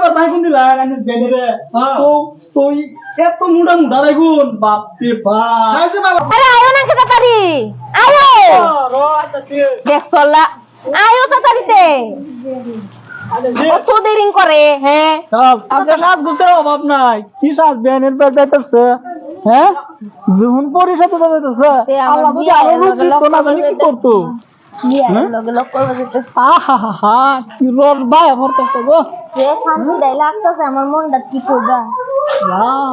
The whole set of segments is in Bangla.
আবার দিলা বেনেরে হ্যাঁ। তো তো এত মুড়া মুড়া লাগুন বাপ। রে বাপ আরে আয়ো না তাড়াতাড়ি। আয়ো। রো আচ্ছা দেখ আয়ো তাড়াতাড়িতে। কত দেরি করে হ্যাঁ? সব আপনার গুছের অভাব নাই। কি সাজ বেনের পর যাইতেছে? হ্যাঁ? পরিষদ যাইতেছে। আল্লাহ আরও রুচি তো না জানি কি করতো বিয়ে হ্যাঁ? লগে লগ করবে যেতে আহা হা হা কি রোর গো শান্তি দেয় লাগতেছে আমার মনটা কি করবা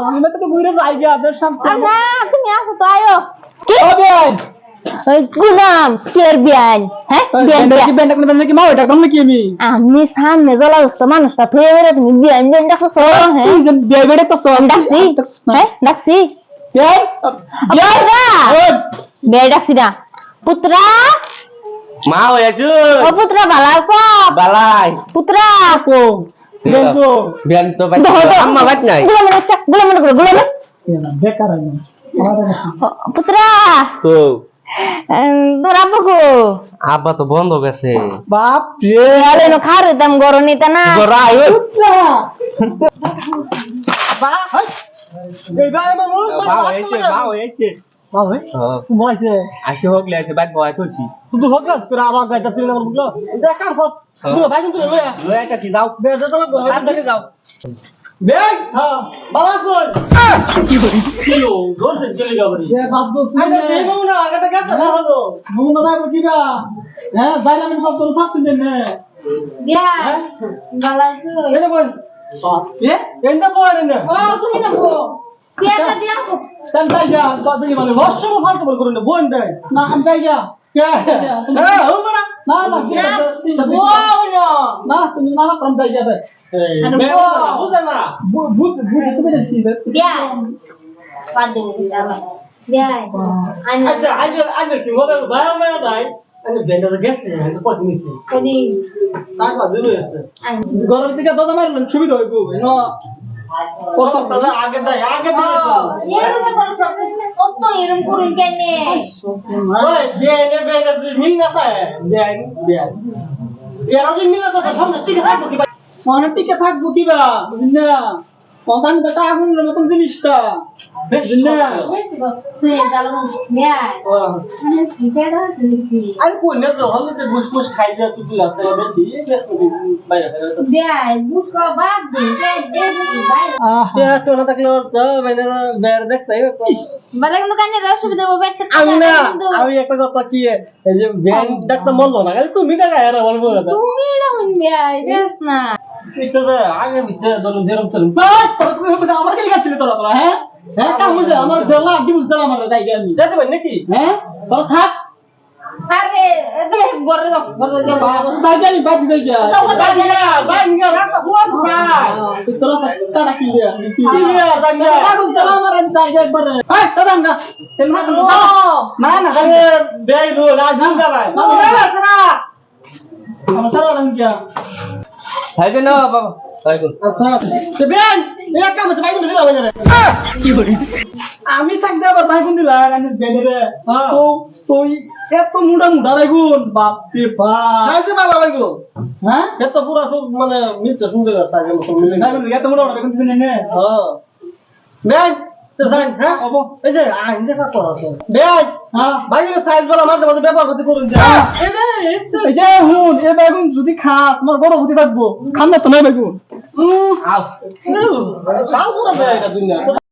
আমি না তো ঘুরে যাই গিয়া আদের শান্তি না তুমি আসো তো আয়ো কি হবে ওই গুলাম কের বিয়ান হ্যাঁ বিয়ান কি বিয়ান। বেন্ডার বেন্ডার কি মা ওইটা কম নাকি আমি আমি সামনে জ্বলা উঠতো মানুষটা থয়ে বেড়ে তুমি বিয়ান হ্যাঁ তুই বেড়ে তো ডাকছি হ্যাঁ ডাকছি এই বিয়ান না বিয়ান ডাকছি না পুত্রা মা হয়েছো ও পুত্রা ভালো আছো? বালাই পুত্রা। কো দেখো বিয়ান তো বাই। আম্মা বাত নাই। গুলো মনে চাকগুলো মনে করো গুলো বেকার আমি পুত্রা। তো তোর আব্বু গো আব্বা তো বন্ধ গেছে। বাপ রে। আরে নো খার দাম গরম নিতে না। গরাই বা এই ভাই আমার মুখ মা হয়েছে মা হয়েছে মা ভাই হোক বাদ বয় করছি তুই তো করে আবার সব বুঝলো? ভাই কিন্তু লয়া লয়ে কাছি দাও বেজ তো হাত ধরে যাও। বেগ হ্যাঁ। বাবা শুন কি বলি কিলো দোষে চলে যাবে এ বাপ তো আরে এই মামুনা আগে গেছে না হলো মামুনা রাখো কি বা হ্যাঁ আমি সব তোর শাসন দেন না বিয়া? ভালো আছো? বল। এ এটা বল না ও তুমি না গো বিয়াটা দিয়া? তাই তাই যা তাই মানে রস ফালতু বল করুন বোন দেয় না আমি তাই যা। কে? হ্যাঁ ও বড়া। না না না তুমি না কম তাই যাবে বুঝে না বুঝ বুঝ তুমি দেখছি বিয়া পাদে দাবা বিয়া আচ্ছা আগে আগে কি মনে ভাই ভাই আইনা। গরম দিকে দাদা মারলেন সুবিধা হইব। ন। মনে টিকে থাকব কিবা? বুঝলি না। সন্তান তো আগুনের মতন জিনিসটা। মানে আর কোন খাই যা তুই হবে আমি একটা কথা কি তুমি টাকা বলব তুমি না। এটা আগে বিছে ধরুন যেরকম চলুন তোরা তুমি হবে আমার কাছে গেছিলি তোরা তোরা হ্যাঁ হ্যাঁ কাম হইছে আমার দেলা দি বুঝতে আমার তাই আমি যেতে পারি নাকি হ্যাঁ তোরা থাক আরে তুমি গরে দাও গরে দাও তাই জানি বাদ দিতে গিয়া যাও, যাও, যাও। বাই রাস্তা খোলা তো তোরা কাটা কি রে কি রে জাঙ্গা কাগজ দেলা আমার তাই একবার হ্যাঁ দাদা না তেন না না না আরে বেই রো রাজ ভাই না আমার সারা রং কিয়া খাইবে না বাবা। আচ্ছা। আমি থাকতে আবার বাইকুন দিলাম তো এত মুড়া মুড়া লাগুন বাপরে বাপ। ভালো লাগল হ্যাঁ? এত পুরো সব মানে মিলছে সুন্দর সাইজে মিলে এত মুড়া মুড়া লাগুন দিছেন হ্যাঁ। বেন সাইজ হ্যাঁ এই যে আই দেখা করো বেন হ্যাঁ? বাইরে সাইজ বলা মাঝে মাঝে ব্যাপার হতে করুন যে। এই রে এই যে। হুন এ বেগুন যদি খাস তোমার বড় হতে থাকব। খান না তো নাই বেগুন। আও বেটা দুনিয়া।